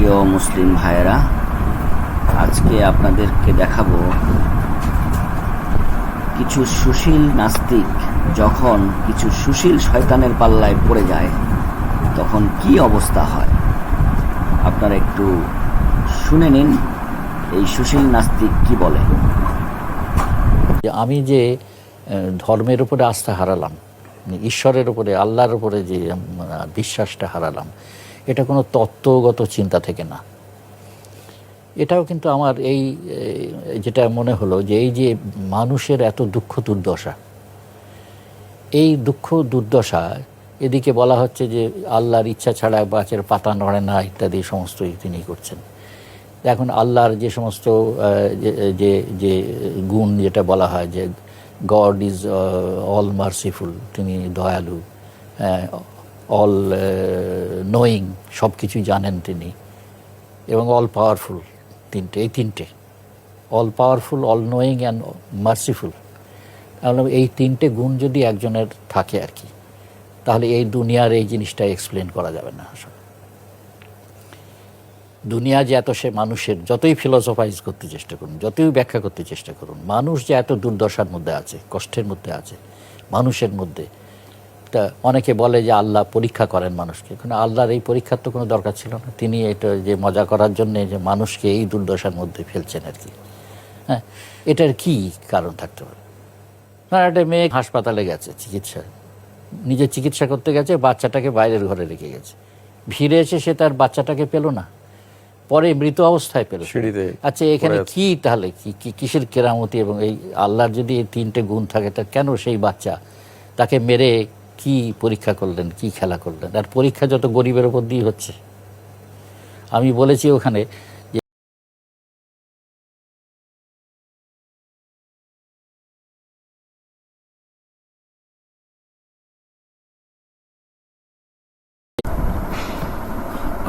প্রিয় মুসলিম ভাইয়েরা, আজকে আপনাদেরকে দেখাবো কিছু সুশীল নাস্তিক যখন কিছু সুশীল শয়তানের পাল্লায় পড়ে যায়, তখন কি অবস্থা হয়? আপনারা একটু শুনে নিন, এই সুশীল নাস্তিক কি বলে? আমি যে ধর্মের উপরে আস্থা হারালাম মানে ঈশ্বরের উপরে, আল্লাহর উপরে যে বিশ্বাসটা হারালাম এটা কোনো তত্ত্বগত চিন্তা থেকে না। এটাও কিন্তু আমার এই যেটা মনে হলো যে এই যে মানুষের এত দুঃখ দুর্দশা, এই দুঃখ দুর্দশা, এদিকে বলা হচ্ছে যে আল্লাহর ইচ্ছা ছাড়া গাছের পাতা নড়ে না ইত্যাদি সমস্তই তিনি করছেন। এখন আল্লাহর যে সমস্ত যে- যে গুণ যেটা বলা হয় যে গড ইজ অল মার্সিফুল তিনি দয়ালু অল নোয়িং সব কিছুই জানেন তিনি। এবং অল পাওয়ারফুল তিনটে, এই তিনটে। All powerful all knowing and merciful এই তিনটে গুণ যদি একজনের থাকে আর কি, তাহলে এই দুনিয়ার এই জিনিসটা এক্সপ্লেন করা যাবে না, আসলে। দুনিয়া যে এত সে মানুষের, যতই ফিলোসফাইজ করতে চেষ্টা করুন, যতই ব্যাখ্যা করতে চেষ্টা করুন, মানুষ যে এত দুর্দশার মধ্যে আছে, কষ্টের মধ্যে আছে, মানুষের মধ্যে তা অনেকে বলে যে আল্লাহ পরীক্ষা করেন মানুষকে। কিন্তু আল্লাহর এই পরীক্ষার তো কোনো দরকার ছিল না। তিনি এটা যে মজা করার জন্য যে মানুষকে এই দুর্দশার মধ্যে ফেলছেন আর কি। হ্যাঁ এটার কি কারণ থাকতে পারে? না একটা মেয়ে হাসপাতালে গেছে চিকিৎসা। নিজে চিকিৎসা করতে গেছে বাচ্চাটাকে বাইরের ঘরে রেখে গেছে। ভিড়ে এসে সে তার বাচ্চাটাকে পেল না। পরে মৃত অবস্থায় পেল আচ্ছা এখানে কি তাহলে? কি কি- কিসের কেরামতি এবং এই আল্লাহর যদি এই তিনটে গুণ থাকে তা কেন সেই বাচ্চা তাকে মেরে কি পরীক্ষা করলেন, কি খেলা করলেন? আর পরীক্ষা যত গরিবের উপর দিয়ে হচ্ছে। আমি বলেছি ওখানে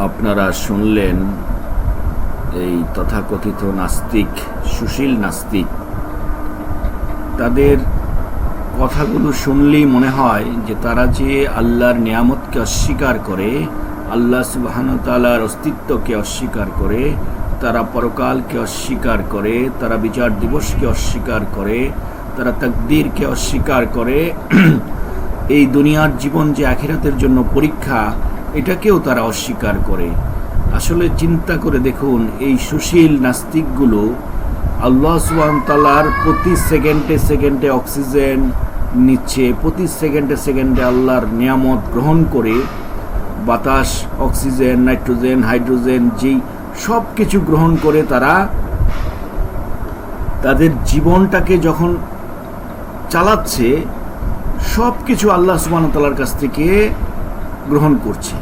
আপনারা শুনলেন এই তথাকথিত নাস্তিক, সুশীল নাস্তিক। তাদের কথাগুলো শুনলেই মনে হয় যে তারা যে আল্লাহর নিয়ামতকে অস্বীকার করে, আল্লাহ সুবাহানতালার অস্তিত্বকে অস্বীকার করে, তারা পরকালকে অস্বীকার করে, তারা বিচার দিবসকে অস্বীকার করে, তারা তাকদীরকে অস্বীকার করে, এই দুনিয়ার জীবন যে আখিরাতের জন্য পরীক্ষা, এটাকেও তারা অস্বীকার করে। আসলে চিন্তা করে দেখুন, এই সুশীল নাস্তিকগুলো আল্লাহ সুবান তালার প্রতি সেকেন্ডে সেকেন্ডে অক্সিজেন নিচ্ছে। প্রতি সেকেন্ডে সেকেন্ডে আল্লাহর নিয়ামত গ্রহণ করে বাতাস, অক্সিজেন, নাইট্রোজেন, হাইড্রোজেন, যেই সব কিছু গ্রহণ করে তারা তাদের জীবনটাকে যখন চালাচ্ছে, সব কিছু আল্লাহ সুবাহতালার কাছ থেকে গ্রহণ করছে।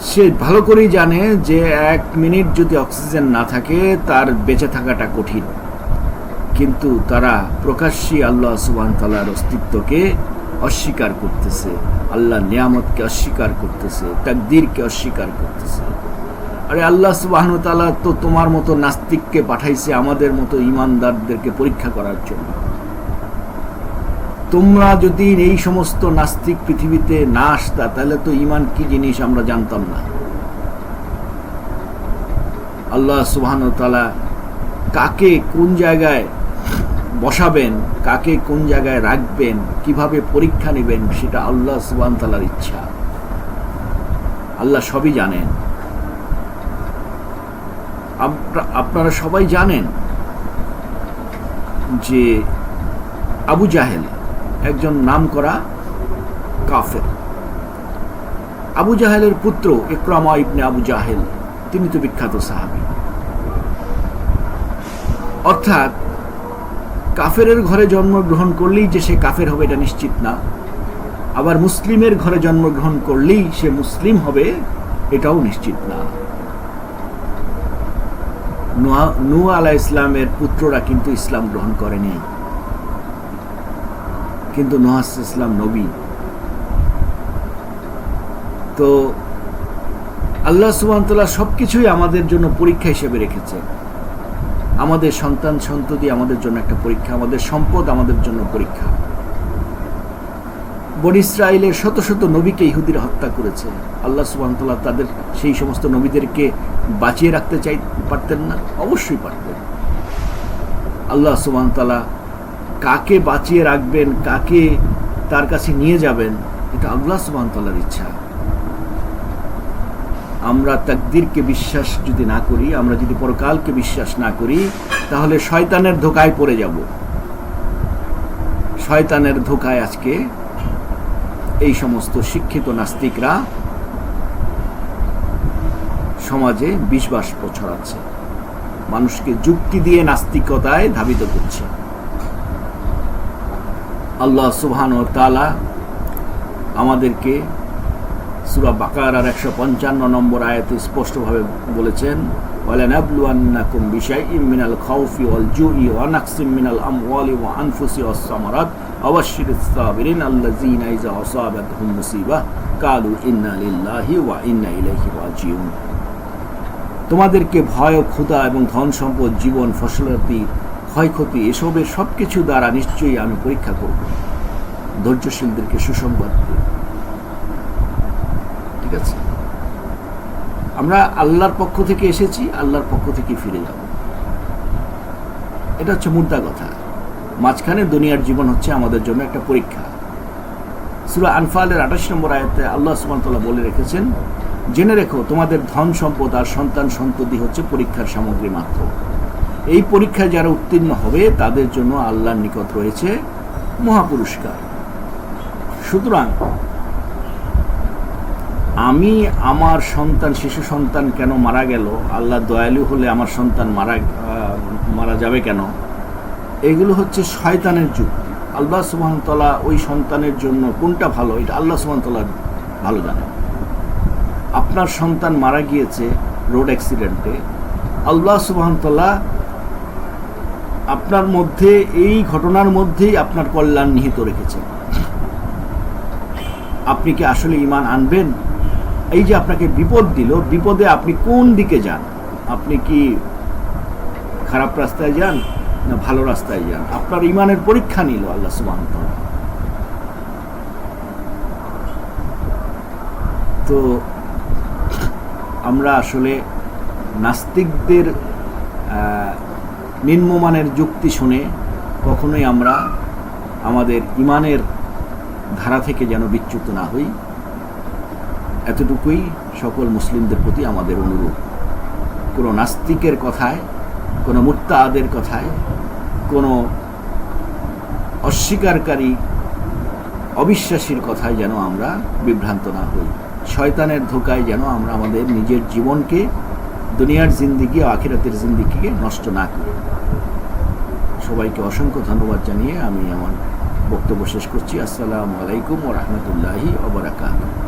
সে ভালো করেই জানে যে এক মিনিট যদি অক্সিজেন না থাকে, তার বেঁচে থাকাটা কঠিন। কিন্তু তারা প্রকাশ্যে আল্লাহ সুবাহ তালার অস্তিত্বকে অস্বীকার করতেছে, আল্লাহ নিয়ামতকে অস্বীকার করতেছে, তাকদীরকে অস্বীকার করতেছে। আরে আল্লাহ সুবাহ তালা তো তোমার মতো নাস্তিককে পাঠাইছে আমাদের মতো ইমানদারদেরকে পরীক্ষা করার জন্য। তোমরা যদি এই সমস্ত নাস্তিক পৃথিবীতে না আসতা, তাহলে তো ইমান কি জিনিস আমরা জানতাম না। আল্লাহ সুবহান তালা কাকে কোন জায়গায় বসাবেন, কাকে কোন জায়গায় রাখবেন, কীভাবে পরীক্ষা নেবেন, সেটা আল্লাহ সুবহান তালার ইচ্ছা। আল্লাহ সবই জানেন। আপনারা সবাই জানেন যে আবু জাহেল একজন নামকরা কাফের। আবু জাহেলের পুত্র ইকরামা ইবনে আবু জাহেল, তিনি তো বিখ্যাত সাহাবী। অর্থাৎ কাফেরের ঘরে জন্মগ্রহণ করলেই যে সে কাফের হবে, এটা নিশ্চিত না। আবার মুসলিমের ঘরে জন্মগ্রহণ করলেই সে মুসলিম হবে, এটাও নিশ্চিত না। নু আলাহ ইসলামের পুত্ররা কিন্তু ইসলাম গ্রহণ করেনি। কিন্তু নহাস ইসলাম নবী। তো আল্লাহ সুবান্তলা সব কিছুই আমাদের জন্য পরীক্ষা হিসেবে রেখেছে। আমাদের সন্তান সন্ততি আমাদের জন্য একটা পরীক্ষা, আমাদের সম্পদ আমাদের জন্য পরীক্ষা। বন ইসরায়েলের শত শত নবীকে ইহুদিরা হত্যা করেছে। আল্লাহ সুবাহতাল্লাহ তাদের সেই সমস্ত নবীদেরকে বাঁচিয়ে রাখতে চাই, পারতেন না? অবশ্যই পারতেন। আল্লাহ সুবাহতাল্লাহ কাকে বাঁচিয়ে রাখবেন, কাকে তার কাছে নিয়ে যাবেন, এটা আল্লাহ সুবাহতাল্লাহর ইচ্ছা। আমরা তাকদিরকে বিশ্বাস যদি না করি, আমরা যদি পরকালকে বিশ্বাস না করি, তাহলে শয়তানের ধোকায় পড়ে যাব। শয়তানের ধোকায় আজকে এই সমস্ত শিক্ষিত নাস্তিকরা সমাজে বিশ্বাস ছড়াচ্ছে মানুষকে যুক্তি দিয়ে নাস্তিকতায় ধাবিত করছে। আল্লাহ সুবহান ও তালা আমাদেরকে সুরা বাকার আর একশো পঞ্চান্ন নম্বর আয়াতে স্পষ্টভাবে বলেছেন বলেন আবলুয়ান্নাকুম বিশাই মিনাল খাউফি ওয়াল জুই ওয়া নাকসিম মিনাল আমওয়ালি ওয়া আনফুসি ওয়াস সামারাত আবাশশির সাবিরিন আল্লাযীনা ইযা আসাবাতহুম মুসিবাহ কালু ইন্না লিল্লাহি ওয়া ইন্না ইলাইহি জিউন তোমাদেরকে ভয়, ক্ষুধা এবং ধন সম্পদ, জীবন ফসলাতি ক্ষয়ক্ষতি এসবের সব কিছু দ্বারা নিশ্চয়ই আমি পরীক্ষা করব। ধৈর্যশীলদেরকে সুসংবাদ দেব ঠিক আছে। আমরা আল্লাহর পক্ষ থেকে এসেছি, আল্লাহর পক্ষ থেকে ফিরে যাব। এটা হচ্ছে মুদ্রা কথা। মাঝখানে দুনিয়ার জীবন হচ্ছে আমাদের জন্য একটা পরীক্ষা। সুরা আনফালের আঠাশ নম্বর আয়াতে আল্লাহ সুবহানাহু বলে রেখেছেন, জেনে রেখো, তোমাদের ধন সম্পদ আর সন্তান সন্ততি হচ্ছে পরীক্ষার সামগ্রী মাত্র। এই পরীক্ষায় যারা উত্তীর্ণ হবে, তাদের জন্য আল্লাহর নিকট রয়েছে মহাপুরস্কার। সুতরাং আমি আমার সন্তান, শিশু সন্তান কেন মারা গেল? আল্লাহ দয়ালু হলে আমার সন্তান মারা মারা যাবে কেন? এগুলো হচ্ছে শয়তানের যুক্তি আল্লাহ সুবাহতলা ওই সন্তানের জন্য কোনটা ভালো? এটা আল্লাহ সুবাহতলা ভালো জানে। আপনার সন্তান মারা গিয়েছে রোড অ্যাক্সিডেন্টে। আল্লাহ সুবাহতলা আপনার মধ্যে, এই ঘটনার মধ্যেই আপনার কল্যাণ নিহিত রেখেছে আপনি কি আসলে ইমান আনবেন? এই যে আপনাকে বিপদ দিল, বিপদে আপনি কোন দিকে যান? আপনি কি খারাপ রাস্তায় যান না ভালো রাস্তায় যান? আপনার ইমানের পরীক্ষা নিল আল্লাহ সুবহান তো আমরা আসলে নাস্তিকদের নিম্নমানের যুক্তি শুনে কখনোই আমরা আমাদের ইমানের ধারা থেকে যেন বিচ্যুত না হই। এতটুকুই সকল মুসলিমদের প্রতি আমাদের অনুরোধ। কোনো নাস্তিকের কথায়, কোনো মুত্তাদের কথায়, কোনো অস্বীকারী, অবিশ্বাসীর কথায় যেন আমরা বিভ্রান্ত না হই। শয়তানের ধোকায় যেন আমরা আমাদের নিজের জীবনকে, দুনিয়ার জিন্দিগি ও আখিরাতের জিন্দিগিকে নষ্ট না করি। সবাইকে অসংখ্য ধন্যবাদ জানিয়ে আমি আমার বক্তব্য শেষ করছি। আসসালামু আলাইকুম ও রহমতুল্লাহি অবরাকাত